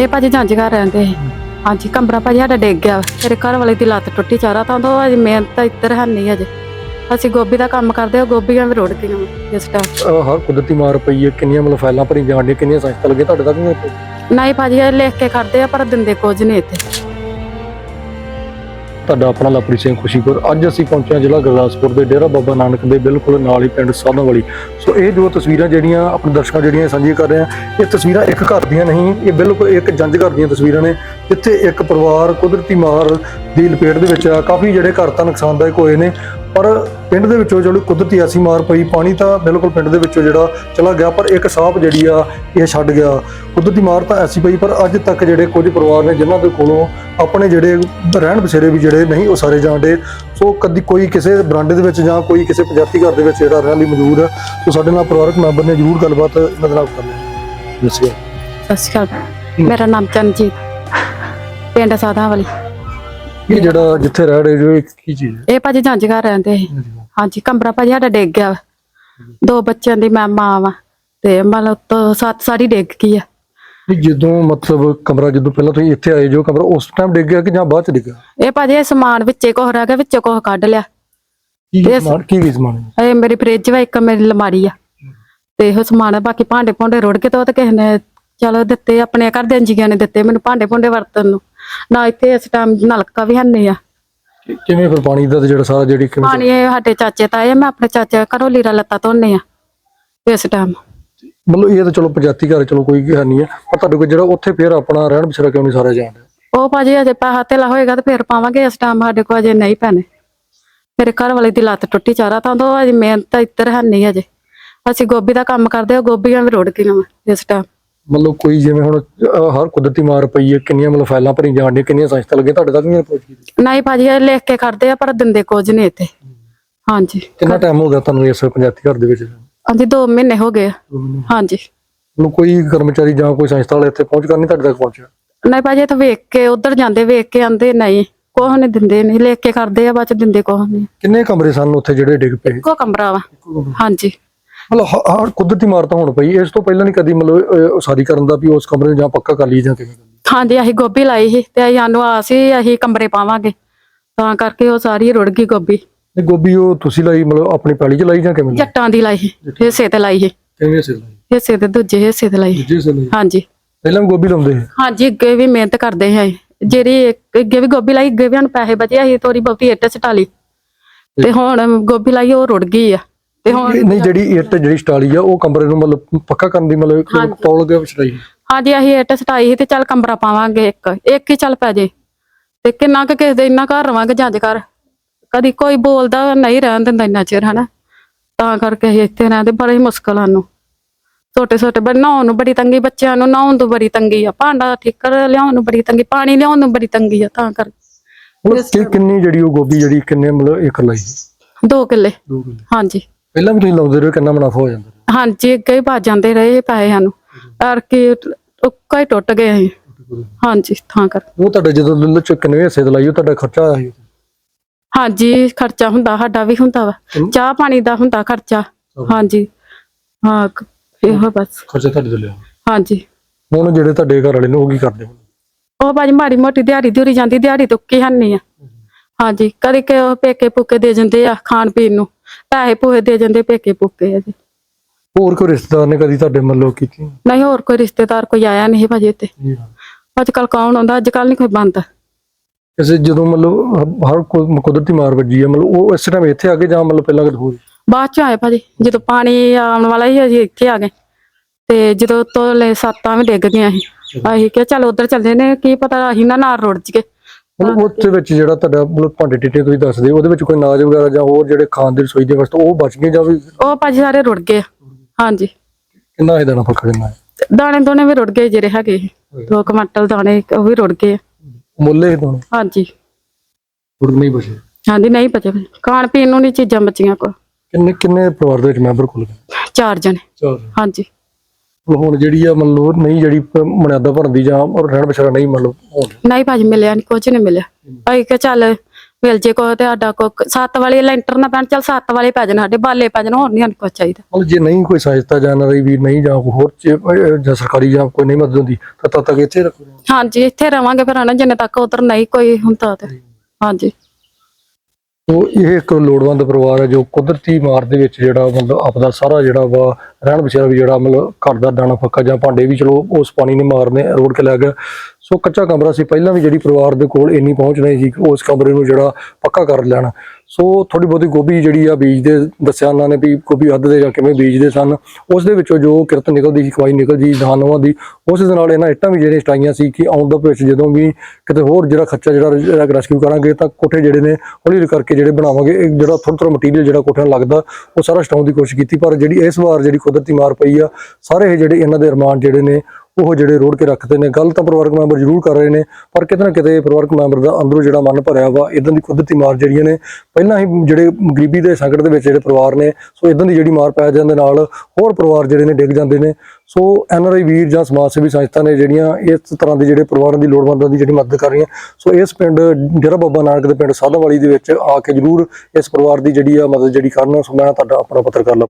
ਇਹ ਭਾਜੀ ਜੰਜ ਘਰ ਰਹਿੰਦੇ ਸੀ। ਹਾਂਜੀ ਕਮਰਾ ਭਾਜੀ ਸਾਡਾ ਡਿੱਗ ਗਿਆ। ਮੇਰੇ ਘਰ ਵਾਲੇ ਦੀ ਲੱਤ ਟੁੱਟੀ ਚਾਰਾ ਤਾਂ ਉਹ ਅਜੇ ਮਿਹਨਤ ਤਾਂ ਇੱਧਰ ਹੈ ਨਹੀਂ ਅਜੇ ਅਸੀਂ ਗੋਭੀ ਦਾ ਕੰਮ ਕਰਦੇ ਹਾਂ ਗੋਭੀਆਂ ਵੀ ਰੁੜ ਗਈਆਂ ਇਸ ਟਾਈਮ ਅਹ ਹਰ ਕੁਦਰਤੀ ਮਾਰ ਪਈ ਹੈ ਕਿੰਨੀਆਂ ਮਤਲਬ ਫਾਈਲਾਂ ਭਰੀ ਜਾਣ ਦੀਆਂ ਕਿੰਨੀਆਂ ਸੰਸਥਾ ਲੱਗੇ ਤੁਹਾਡੇ ਤੱਕ ਨਹੀਂ ਪਹੁੰਚੀ? ਨਹੀਂ ਭਾਜੀ ਇਹ ਲਿਖ ਕੇ ਕਰਦੇ ਆ ਪਰ ਦਿੰਦੇ ਕੁਝ ਨਹੀਂ ਇੱਥੇ। ਤੁਹਾਡਾ ਆਪਣਾ ਲਵਪ੍ਰੀਤ ਸਿੰਘ ਖੁਸ਼ੀਪੁਰ। ਅੱਜ ਅਸੀਂ ਪਹੁੰਚੇ ਹਾਂ ਜ਼ਿਲ੍ਹਾ ਗੁਰਦਾਸਪੁਰ ਦੇ ਡੇਰਾ ਬਾਬਾ ਨਾਨਕ ਦੇ ਬਿਲਕੁਲ ਨਾਲ ਹੀ ਪਿੰਡ ਸਾਧਾਂ ਵਾਲੀ ਸੋ ਇਹ ਜੋ ਤਸਵੀਰਾਂ ਜਿਹੜੀਆਂ ਆਪਣੇ ਦਰਸ਼ਕਾਂ ਜਿਹੜੀਆਂ ਸਾਂਝੀਆਂ ਕਰ ਰਹੇ ਹਾਂ, ਇਹ ਤਸਵੀਰਾਂ ਇੱਕ ਘਰ ਦੀਆਂ ਨਹੀਂ, ਇਹ ਬਿਲਕੁਲ ਇੱਕ ਜੰਜ ਘਰ ਦੀਆਂ ਤਸਵੀਰਾਂ ਨੇ। ਜਿੱਥੇ ਇੱਕ ਪਰਿਵਾਰ ਕੁਦਰਤੀ ਮਾਰ ਦੀ ਲਪੇਟ ਦੇ ਵਿੱਚ ਆ। ਕਾਫੀ ਜਿਹੜੇ ਘਰ ਤਾਂ ਨੁਕਸਾਨਦਾਇਕ ਹੋਏ ਨੇ ਪਰ ਪਿੰਡ ਦੇ ਵਿੱਚੋਂ ਜਿਹੜੀ ਕੁਦਰਤੀ ਐਸੀ ਮਾਰ ਪਈ ਪਾਣੀ ਤਾਂ ਬਿਲਕੁਲ ਪਿੰਡ ਦੇ ਵਿੱਚੋਂ ਜਿਹੜਾ ਚਲਾ ਗਿਆ ਪਰ ਇੱਕ ਸਾਹਬ ਜਿਹੜੀ ਆ ਇਹ ਛੱਡ ਗਿਆ। ਕੁਦਰਤੀ ਮਾਰ ਤਾਂ ਐਸੀ ਪਈ ਪਰ ਅੱਜ ਤੱਕ ਜਿਹੜੇ ਕੁਝ ਪਰਿਵਾਰ ਨੇ ਜਿਨ੍ਹਾਂ ਦੇ ਕੋਲੋਂ ਆਪਣੇ ਜਿਹੜੇ ਰਹਿਣ ਬਸੇਰੇ ਵੀ ਜਿਹੜੇ ਨਹੀਂ ਉਹ ਸਾਰੇ ਜਾਣਦੇ ਸੋ ਕਦੀ ਕੋਈ ਕਿਸੇ ਬਰਾਂਡੇ ਦੇ ਵਿੱਚ ਜਾਂ ਕੋਈ ਕਿਸੇ ਪੰਜਾਬੀ ਘਰ ਦੇ ਵਿੱਚ ਜਿਹੜਾ ਰਹਿਣ ਲਈ ਮਜਬੂਰ ਹੈ ਸੋ ਸਾਡੇ ਨਾਲ ਪਰਿਵਾਰਕ ਮੈਂਬਰ ਨੇ ਜ਼ਰੂਰ ਗੱਲਬਾਤ ਇਹਨਾਂ ਦੇ ਨਾਲ ਕਰ ਲਈ ਦੱਸਿਆ ਸਤਿ ਸ਼੍ਰੀ ਅਕਾਲ। ਮੇਰਾ ਨਾਮ ਚੰਨਜੀਤ ਪਿੰਡ ਸਾਧਾਂ ਵਾਲੀ। ਇਹ ਜਿਹੜਾ ਜਿੱਥੇ ਰਹਿ ਰਹੇ ਜੋ ਇਹ ਕੀ ਚੀਜ਼ ਹੈ? ਇਹ ਭਾਜੀ ਜੰਜ ਘਰ ਰਹਿੰਦੇ ਸੀ। ਹਾਂਜੀ ਕਮਰਾ ਭਾਜੀ ਸਾਡਾ ਡਿੱਗ ਗਿਆ ਵਾ। ਦੋ ਬੱਚਿਆਂ ਦੀ ਮੈਂ ਮਾਂ ਵਾ ਤੇ ਮਤਲਬ ਤੋਂ ਸੱਤ ਸਾਰੀ ਡਿੱਗ ਗਈ ਆ। ਵੀ ਜਦੋਂ ਮਤਲਬ ਕਮਰਾ ਜਦੋਂ ਪਹਿਲਾਂ ਤੁਸੀਂ ਇੱਥੇ ਆਏ ਜੋ ਕਮਰਾ ਉਸ ਟਾਈਮ ਡਿੱਗ ਗਿਆ ਕਿ ਜਾਂ ਬਾਅਦ ਚ ਡਿੱਗਾ ਇਹ ਭਾਜੀ ਇਹ ਸਮਾਨ ਵਿੱਚੇ ਕੋਹ ਰਹਿ ਗਿਆ ਵਿੱਚੋਂ ਕੋਹ ਕੱਢ ਲਿਆ। ਕੀ ਇਸ- ਸਮਾਨ ਕੀ ਕੀ ਸਮਾਨ ਹੈ? ਇਹ ਮੇਰੀ ਫ੍ਰਿਜ ਵਾ ਇੱਕ ਮੇਰੀ ਅਲਮਾਰੀ ਆ। ਤੇ ਇਹੋ ਸਮਾਨ ਆ, ਬਾਕੀ ਭਾਂਡੇ ਭੁੰਡੇ ਰੁੜ ਕੇ ਤੇ ਉਹ ਤੇ ਕਿਸੇ ਨੇ ਚਲੋ ਦਿੱਤੇ ਆਪਣੇ ਘਰ ਦੇ ਜੀਆਂ ਨੇ ਦਿੱਤੇ ਮੈਨੂੰ ਭਾਂਡੇ ਭੁੰਡੇ ਵਰਤਨ ਨੂੰ। ਨਾ ਇੱਥੇ ਇਸ ਟਾਈਮ ਨਲਕਾ ਵੀ ਹੰਨੇ ਆ। ਕਿ- ਕਿਵੇਂ ਫਿਰ ਪਾਣੀ ਦਾ ਤੇ ਜਿਹੜਾ ਸਾਰਾ ਜਿਹੜੀ ਕਿਵੇਂ ਪਾਣੀ ਇਹ ਸਾਡੇ ਚਾਚੇ ਤਾਏ ਆ, ਮੈਂ ਆਪਣੇ ਚਾਚੇ ਘਰੋਂ ਲੀਰਾ ਲੱਤਾ ਧੋਨੇ ਆ ਇਸ ਟਾਈਮ ਮਤਲਬ ਇਹ ਤਾਂ ਚਲੋ ਪੰਜਾਬੀ ਘਰ ਚਲੋ ਕੋਈ ਗੱਲ ਨਹੀਂ ਹੈ ਪਰ ਤੁਹਾਡੇ ਕੋਲ ਜਿਹੜਾ ਉੱਥੇ ਫਿਰ ਆਪਣਾ ਰਹਿਣ ਬਸੇਰਾ ਕਿਉਂ ਨਹੀਂ ਸਾਰਾ ਜਾਣਦਾ? ਉਹ ਭਾਜੀ ਅਜੇ ਪੈਸਾ ਧੇਲਾ ਹੋਏਗਾ ਤੇ ਫਿਰ ਪਾਵਾਂਗੇ ਇਸ ਟਾਈਮ ਸਾਡੇ ਕੋਲ ਅਜੇ ਨਹੀਂ ਪੈਣੇ। ਮੇਰੇ ਘਰ ਵਾਲੇ ਦੀ ਲੱਤ ਟੁੱਟੀ ਚਾਰਾ ਤਾਂ ਉਹ ਅਜੇ ਮਿਹਨਤ ਤਾਂ ਇੱਧਰ ਹੈ ਨਹੀਂ ਅਜੇ। ਅਸੀਂ ਗੋਭੀ ਦਾ ਕੰਮ ਕਰਦੇ ਹਾਂ ਗੋਭੀਆਂ ਵੀ ਰੁੜ ਗਈਆਂ ਵਾਂ ਇਸ ਟਾਈਮ ਮਤਲਬ ਕੋਈ ਜਿਵੇਂ ਹੁਣ ਅਹ ਹਰ ਕੁਦਰਤੀ ਮਾਰ ਪਈ ਹੈ ਕਿੰਨੀਆਂ ਮਤਲਬ ਫਾਈਲਾਂ ਭਰੀ ਜਾਣ ਦੀਆਂ ਕਿੰਨੀਆਂ ਸੰਸਥਾ ਲੱਗੇ ਤੁਹਾਡੇ ਤੱਕ ਨਹੀਂ ਪਹੁੰਚੀ ਨਹੀਂ ਭਾਜੀ ਇਹ ਲਿਖ ਕੇ ਕਰਦੇ ਆ ਪਰ ਦਿੰਦੇ ਕੁਝ ਨਹੀਂ ਇੱਥੇ। ਹਾਂਜੀ। ਕਿੰਨਾ ਟਾਈਮ ਹੋ ਗਿਆ ਤੁਹਾਨੂੰ ਇਸ ਪੰਜਾਬੀ ਘਰ ਦੇ ਵਿੱਚ? ਹਾਂਜੀ 2 ਮਹੀਨੇ ਹੋ ਗਏ ਆ। ਹਾਂਜੀ। ਮਤਲਬ ਕੋਈ ਕਰਮਚਾਰੀ ਜਾਂ ਕੋਈ ਸੰਸਥਾ ਵਾਲੇ ਇੱਥੇ ਪਹੁੰਚ ਕਰ ਨਹੀਂ ਤੁਹਾਡੇ ਤੱਕ ਪਹੁੰਚਿਆ? ਨਹੀਂ ਭਾਜੀ ਇਹ ਤਾਂ ਵੇਖ ਕੇ ਉਧਰ ਜਾਂਦੇ ਵੇਖ ਕੇ ਆਂਦੇ ਨਹੀਂ ਕੋਹ ਨਹੀਂ ਦਿੰਦੇ ਨਹੀਂ ਲਿਖ ਕੇ ਕਰਦੇ ਆ ਬਾਅਦ ਚ ਦਿੰਦੇ ਕੋਹ ਨਹੀਂ। ਕਿੰਨੇ ਕਮਰੇ ਸਨ ਉੱਥੇ ਜਿਹੜੇ ਡਿੱਗ ਪਏ? ਕੋ ਕਮਰਾ ਵਾ। ਹਾਂਜੀ। ਮਤਲਬ ਹ- ਹਰ ਕੁਦਰਤੀ ਮਾਰ ਤਾਂ ਹੋਣ ਪਈ ਇਸ ਤੋਂ ਪਹਿਲਾਂ ਨਹੀਂ ਕਦੀ ਮਤਲਬ ਉਸਾਰੀ ਕਰਨ ਦਾ ਵੀ ਉਸ ਕਮਰੇ ਨੂੰ ਜਾਂ ਪੱਕਾ ਕਰ ਲਈ ਜਾਂ ਕਿਵੇਂ ਲਈ ਹਾਂਜੀ ਅਸੀਂ ਗੋਭੀ ਲਾਈ ਸੀ ਤੇ ਅਸੀਂ ਸਾਨੂੰ ਆਸ ਸੀ ਅਸੀਂ ਕਮਰੇ ਪਾਵਾਂਗੇ ਤਾਂ ਕਰਕੇ ਉਹ ਸਾਰੀ ਰੁੜ ਗਈ ਗੋਭੀ। ਇਹ ਗੋਭੀ ਉਹ ਤੁਸੀਂ ਲਾਈ ਮਤਲਬ ਆਪਣੀ ਪੈਲੀ 'ਚ ਲਾਈ ਜਾਂ ਕਿਵੇਂ? ਜੱਟਾਂ ਦੀ ਲਾਈ ਸੀ ਹਿੱਸੇ ਤੇ ਲਾਈ ਸੀ। ਕਿਵੇਂ ਸਿਰ ਲਾਈ? ਹਿੱਸੇ ਤੇ ਦੂਜੇ ਹਿੱਸੇ ਤੇ ਲਾਈ ਸੀ। ਜੀ ਸਿਰ ਲਾਈ? ਹਾਂਜੀ। ਪਹਿਲਾਂ ਗੋਭੀ ਲਾਉਂਦੇ ਸੀ? ਹਾਂਜੀ ਅੱਗੇ ਵੀ ਮਿਹਨਤ ਕਰਦੇ ਹਾਂ। ਜਿਹੜੀ ਅੱਗੇ ਵੀ ਗੋਭੀ ਲਾਈ ਅੱਗੇ ਵੀ ਸਾਨੂੰ ਪੈਸੇ ਬਚੇ ਅਸੀਂ ਥੋੜੀ ਬਹੁਤੀ ਇੱਟ ਸਟਾ ਲਈ। ਤੇ ਹੁਣ ਗੋਭੀ ਲਾਈ ਉਹ ਰੁੜ ਗਈ ਆ। ਤੇ ਹੁਣ ਇਹ ਨਹੀਂ ਜਿਹੜੀ ਇੱਟ ਜਿਹੜੀ ਸਟਾਲੀ ਆ ਉਹ ਕਮਰੇ ਨੂੰ ਮਤਲਬ ਪੱਕਾ ਕਰਨ ਦੀ ਮਤਲਬ ਤੌਲ ਗਿਆ ਵਿਚਾਈ ਹਾਂਜੀ ਅਸੀਂ ਇੱਟ ਸਟਾਈ ਸੀ ਤੇ ਚੱਲ ਕਮਰਾ ਪਾਵਾਂਗੇ ਇੱਕ। ਇੱਕ ਹੀ ਚੱਲ ਪੈ ਜੇ। ਤੇ ਕਿੰਨਾ ਕੁ ਕਿਸੇ ਦੇ ਇੰਨਾ ਘਰ ਰਵਾਂਗੇ ਜੰਜ ਕਰ ਕਦੀ ਕੋਈ ਬੋਲਦਾ ਨਹੀਂ ਰਹਿਣ ਦਿੰਦਾ ਇੰਨਾ ਚਿਰ ਹਨਾ? ਤਾਂ ਕਰਕੇ ਅਸੀਂ ਇੱਥੇ ਰਹਿੰਦੇ ਬੜੀ ਮੁਸ਼ਕਲ ਸਾਨੂੰ। ਛੋਟੇ ਛੋਟੇ ਨਹਾਉਣ ਨੂੰ ਬੜੀ ਤੰਗੀ ਬੱਚਿਆਂ ਨੂੰ ਨਹਾਉਣ ਤੋਂ ਬੜੀ ਤੰਗੀ ਆ। ਭਾਂਡਾ ਠੀਕਰ ਲਿਆਉਣ ਨੂੰ ਬੜੀ ਤੰਗੀ ਪਾਣੀ ਲਿਆਉਣ ਨੂੰ ਬੜੀ ਤੰਗੀ ਆ ਤਾਂ ਕਰ ਮਤਲਬ ਕਿ ਕਿੰਨੀ ਜਿਹੜੀ ਉਹ ਗੋਭੀ ਜਿਹੜੀ ਕਿੰਨੇ ਮਤਲਬ ਇੱਕ ਲਾਈ? ਦੋ ਕਿੱਲੇ। ਦੋ ਕਿੱਲੇ। ਹਾਂਜੀ। ਪਹਿਲਾਂ ਵੀ ਤੁਸੀਂ ਲਾਉਂਦੇ ਰਹੇ ਕਿੰਨਾ ਮੁਨਾਫਾ ਹੋ ਜਾਂਦਾ? ਹਾਂਜੀ ਅੱਗੇ ਹੀ ਭੱਜ ਜਾਂਦੇ ਰਹੇ ਪੈਸੇ ਸਾਨੂੰ। ਅਰ ਕੀ ਉੱਕਾ ਹੀ ਟੁੱਟ ਗਏ ਅਸੀਂ। ਹਾਂਜੀ ਤਾਂ ਕਰ ਉਹ ਤੁਹਾਡੇ ਜਦੋਂ ਲੱਲ ਚ ਕਿੰਨੇ ਹਿੱਸੇ ਤੇ ਲਾਈ ਉਹ ਤੁਹਾਡਾ ਖਰਚਾ ਆਇਆ ਸੀ? ਹਾਂਜੀ ਖਰਚਾ ਹੁੰਦਾ ਸਾਡਾ ਵੀ ਹੁੰਦਾ ਵਾ। ਚਾਹ ਪਾਣੀ ਦਾ ਹੁੰਦਾ ਖਰਚਾ। ਹਾਂਜੀ। ਹਾਂ ਕ- ਇਹੋ ਬਸ। ਖਰਚਾ ਤੁਹਾਡੇ ਤੋਂ ਲਿਆ। ਹਾਂਜੀ। ਹੁਣ ਜਿਹੜੇ ਤੁਹਾਡੇ ਘਰ ਵਾਲੇ ਨੇ ਉਹ ਕੀ ਕਰਦੇ ਹੁਣ? ਉਹ ਭਾਜੀ ਮਾੜੀ ਮੋਟੀ ਦਿਹਾੜੀ ਦਿਹੜੀ ਜਾਂਦੀ ਦਿਹਾੜੀ ਤੁੱਕੀ ਹੰਨੀ ਆ। ਹਾਂਜੀ ਕਦੇ ਕਿ ਉਹ ਪੇਕੇ ਪੁੱਕੇ ਦੇ ਜਾਂਦੇ ਆ ਖਾਣ ਪੀਣ ਨੂੰ। ਪੈਸੇ ਪੂਹੇ ਦੇ ਜਾਂਦੇ ਪੇਕੇ ਪੁੱਕੇ ਆ ਜੀ। ਹੋਰ ਕੋਈ ਰਿਸ਼ਤੇਦਾਰ ਨੇ ਕਦੀ ਤੁਹਾਡੇ ਮਤਲਬ ਕੀਤੀ? ਨਹੀਂ ਹੋਰ ਕੋਈ ਰਿਸ਼ਤੇਦਾਰ ਕੋਈ ਆਇਆ ਨਹੀਂ ਭਾਜੀ ਇੱਥੇ। ਅੱਜ ਕੱਲ ਕੌਣ ਆਉਂਦਾ? ਅੱਜ ਕੱਲ ਨਹੀਂ ਕੋਈ ਬੰਦ। ਕਿਸੇ ਜਦੋਂ ਮਤਲਬ ਹ- ਹਰ ਕੋਈ ਕੁਦਰਤੀ ਮਾਰ ਵੱਜੀ ਹੈ ਮਤਲਬ ਉਹ ਇਸ ਟਾਈਮ ਇੱਥੇ ਆ ਕੇ ਜਾਂ ਮਤਲਬ ਪਹਿਲਾਂ ਕਦੇ ਹੋਰ? ਬਾਅਦ ਚ ਆਏ ਭਾਜੀ। ਜਦੋਂ ਪਾਣੀ ਆਉਣ ਵਾਲਾ ਸੀ ਅਸੀਂ ਇੱਥੇ ਆ ਗਏ। ਤੇ ਜਦੋਂ ਤੋਲੇ ਸੱਤਾਂ ਵੀ ਡਿੱਗ ਗਈਆਂ ਸੀ। ਅਸੀਂ ਕਿਹਾ ਚੱਲ ਉਧਰ ਚੱਲਦੇ ਨੇ ਕੀ ਪਤਾ ਅਸੀਂ ਨਾ ਨਾਲ ਰੁੜ ਜਗੇ ਮਤਲਬ ਉੱਥੇ ਵਿੱਚ ਜਿਹੜਾ ਤੁਹਾਡਾ ਮਤਲਬ ਭਾਂਡੇ ਟਿੱਟੇ ਤੁਸੀਂ ਦੱਸਦੇ ਉਹਦੇ ਵਿੱਚ ਕੋਈ ਅਨਾਜ ਵਗੈਰਾ ਜਾਂ ਹੋਰ ਜਿਹੜੇ ਖਾਣ ਦੀ ਰਸੋਈ ਦੇ ਵਸਤੂ ਉਹ ਬਚ ਗਏ ਜਾਂ ਵੀ ਉਹ ਭਾਜੀ ਸਾਰੇ ਰੁੜ ਗਏ। ਹਾਂਜੀ। ਕਿੰਨਾ ਇਹਦਾ ਨਾ ਫ਼ਰਕ ਕਿੰਨਾ ਹੈ? ਦਾਣੇ ਦੋਨੇ ਵੀ ਰੁੜ ਗਏ ਜਿਹੜੇ ਹੈਗੇ। ਦੋ ਕੁਆਂਟਲ ਦਾਣੇ ਉਹ ਵੀ ਰੁੜ ਗਏ। ਮੁੱਲੇ ਤੋਂ ਹਾਂਜੀ। ਹੋਰ ਨਹੀਂ ਬਚੇ? ਹਾਂਜੀ ਨਹੀਂ ਬਚੇ। ਖਾਣ ਪੀਣ ਨੂੰ ਨਹੀਂ ਚੀਜ਼ਾਂ ਬਚੀਆਂ ਕੋ। ਕਿੰਨੇ ਕਿੰਨੇ ਪਰਿਵਾਰ ਦੇ ਵਿੱਚ ਮੈਂਬਰ ਕੋਲ ਚਾਰ ਜਣੇ। ਚਾਰ ਹਾਂਜੀ। ਹੁਣ ਜਿਹੜੀ ਆ ਮਤਲਬ ਨਹੀਂ ਜਿਹੜੀ ਮਨਿਆਦਾ ਬਣਦੀ ਜਾਂ ਔਰ ਰਹਿਣ ਬਸਰਾ ਨਹੀਂ ਮਤਲਬ ਹੋਣ ਨਹੀਂ। ਭਾਜੀ ਮਿਲਿਆ ਨਹੀਂ ਕੁਝ ਨਹੀਂ ਮਿਲਿਆ। ਅਸੀਂ ਕਿਹਾ ਚੱਲ ਮਿਲ ਜੇ ਕੋ ਤੇ ਸਾਡਾ ਕੋ ਸੱਤ ਵਾਲੇ ਲੈਂਟਰ ਨਾ ਪੈਣ ਚੱਲ ਸੱਤ ਵਾਲੇ ਪੈ ਜਾਣ ਸਾਡੇ ਬਾਲੇ ਪੈ ਜਾਣ ਹੋਰ ਨਹੀਂ ਸਾਨੂੰ ਕੁਛ ਚਾਹੀਦਾ। ਮਤਲਬ ਜੇ ਨਹੀਂ ਕੋਈ ਸਹਾਇਤਾ ਜਾਂ ਨਰੀ ਵੀ ਨਹੀਂ ਜਾਂ ਕੋਈ ਹੋਰ ਚ- ਅਹ ਜਾਂ ਸਰਕਾਰੀ ਜਾਂ ਕੋਈ ਨਹੀਂ ਮਦਦ ਹੁੰਦੀ ਤਾਂ ਤਦ ਤੱਕ ਇੱਥੇ ਰੱਖੋ। ਹਾਂਜੀ ਇੱਥੇ ਰਵਾਂਗੇ ਫਿਰ ਹਨਾ ਜਿੰਨੇ ਤੱਕ ਉਧਰ ਨਹੀਂ ਕੋਈ ਹੁੰਦਾ ਤੇ। ਹਾਂਜੀ। ਸੋ ਇਹ ਇੱਕ ਲੋੜਵੰਦ ਪਰਿਵਾਰ ਹੈ ਜੋ ਕੁਦਰਤੀ ਮਾਰ ਦੇ ਵਿੱਚ ਜਿਹੜਾ ਮਤਲਬ ਆਪਦਾ ਸਾਰਾ ਜਿਹੜਾ ਵਾ ਰਹਿਣ ਬਸੇਰਾ ਵੀ ਜਿਹੜਾ ਮਤਲਬ ਘਰ ਦਾ ਦਾਣਾ ਫੱਕਾ ਜਾਂ ਭਾਂਡੇ ਵੀ ਚਲੋ ਉਸ ਪਾਣੀ ਨੇ ਮਾਰਨੇ ਰੋੜ ਕੇ ਲੈ ਗਿਆ। ਸੋ ਕੱਚਾ ਕਮਰਾ ਸੀ, ਪਹਿਲਾਂ ਵੀ ਜਿਹੜੀ ਪਰਿਵਾਰ ਦੇ ਕੋਲ ਇੰਨੀ ਪਹੁੰਚ ਨਹੀਂ ਸੀ ਕਿ ਉਸ ਕਮਰੇ ਨੂੰ ਜਿਹੜਾ ਪੱਕਾ ਕਰ ਲੈਣਾ। ਸੋ ਥੋੜੀ ਬਹੁਤੀ ਗੋਭੀ ਜਿਹੜੀ ਆ ਬੀਜਦੇ ਦੱਸਿਆ ਉਹਨਾਂ ਨੇ ਵੀ ਗੋਭੀ ਅੱਧ ਦੇ ਜਾਂ ਕਿਵੇਂ ਬੀਜਦੇ ਸਨ। ਉਸ ਦੇ ਵਿੱਚੋਂ ਜੋ ਕਿਰਤ ਨਿਕਲਦੀ ਸੀ ਕਮਾਈ ਨਿਕਲਦੀ ਸੀ ਦਾਨਵਾਂ ਦੀ, ਉਸ ਦੇ ਨਾਲ ਇਹਨਾਂ ਇੱਟਾਂ ਵੀ ਜਿਹੜੀਆਂ ਸਟਾਈਆਂ ਸੀ ਕਿ ਆਉਣ ਦਾ ਭਵਿੱਖ ਜਦੋਂ ਵੀ ਕਿਤੇ ਹੋਰ ਜਿਹੜਾ ਖਰਚਾ ਜਿਹੜਾ ਰੈਸਕਿਊ ਕਰਾਂਗੇ ਤਾਂ ਕੋਠੇ ਜਿਹੜੇ ਨੇ ਹੌਲੀ ਕਰਕੇ ਜਿਹੜੇ ਬਣਾਵਾਂਗੇ, ਇਹ ਜਿਹੜਾ ਥੋੜਾ ਥੋੜਾ ਮਟੀਰੀਅਲ ਜਿਹੜਾ ਕੋਠਿਆਂ ਨੂੰ ਲੱਗਦਾ, ਉਹ ਸਾਰਾ ਸਟਾਉਣ ਦੀ ਕੋਸ਼ਿਸ਼ ਕੀਤੀ। ਪਰ ਜਿਹੜੀ ਇਸ ਵਾਰ ਜਿਹੜੀ ਕੁਦਰਤੀ ਮਾਰ ਪਈ ਆ, ਸਾਰੇ ਇਹ ਜਿਹੜੇ ਇਹਨਾਂ ਦੇ ਅਰਮਾਨ ਜਿਹੜੇ ਨੇ ਉਹ ਜਿਹੜੇ ਰੋੜ ਕੇ ਰੱਖਦੇ ਨੇ। ਗੱਲ ਤਾਂ ਪਰਿਵਾਰਕ ਮੈਂਬਰ ਜ਼ਰੂਰ ਕਰ ਰਹੇ ਨੇ, ਪਰ ਕਿਤੇ ਨਾ ਕਿਤੇ ਪਰਿਵਾਰਕ ਮੈਂਬਰ ਦਾ ਅੰਦਰੋਂ ਜਿਹੜਾ ਮਨ ਭਰਿਆ ਵਾ ਇਦਾਂ ਦੀ ਕੁਦਰਤੀ ਮਾਰ ਜਿਹੜੀਆਂ ਨੇ, ਪਹਿਲਾਂ ਹੀ ਜਿਹੜੇ ਗਰੀਬੀ ਦੇ ਸੰਕਟ ਦੇ ਵਿੱਚ ਜਿਹੜੇ ਪਰਿਵਾਰ ਨੇ, ਸੋ ਇਦਾਂ ਦੀ ਜਿਹੜੀ ਮਾਰ ਪੈ ਜਾਣ ਦੇ ਨਾਲ ਹੋਰ ਪਰਿਵਾਰ ਜਿਹੜੇ ਨੇ ਡਿੱਗ ਜਾਂਦੇ ਨੇ। ਸੋ ਐਨਆਰਆਈ ਵੀਰ ਜਾਂ ਸਮਾਜ ਸੇਵੀ ਸੰਸਥਾ ਨੇ ਜਿਹੜੀਆਂ ਇਸ ਤਰ੍ਹਾਂ ਦੇ ਜਿਹੜੇ ਪਰਿਵਾਰਾਂ ਦੀ ਲੋੜਵੰਦਾਂ ਦੀ ਜਿਹੜੀ ਮਦਦ ਕਰ ਰਹੀਆਂ, ਸੋ ਇਸ ਪਿੰਡ ਡੇਰਾ ਬਾਬਾ ਨਾਨਕ ਦੇ ਪਿੰਡ ਸਾਧਾਵਾਲੀ ਦੇ ਵਿੱਚ ਆ ਕੇ ਜ਼ਰੂਰ ਇਸ ਪਰਿਵਾਰ ਦੀ ਜਿਹੜੀ ਆ ਮਦਦ ਜਿਹੜੀ ਕਰਨ, ਸੋ ਮੈਂ ਤੁਹਾਡਾ ਆਪਣਾ ਪੱਤਰਕਾਰ ਲ-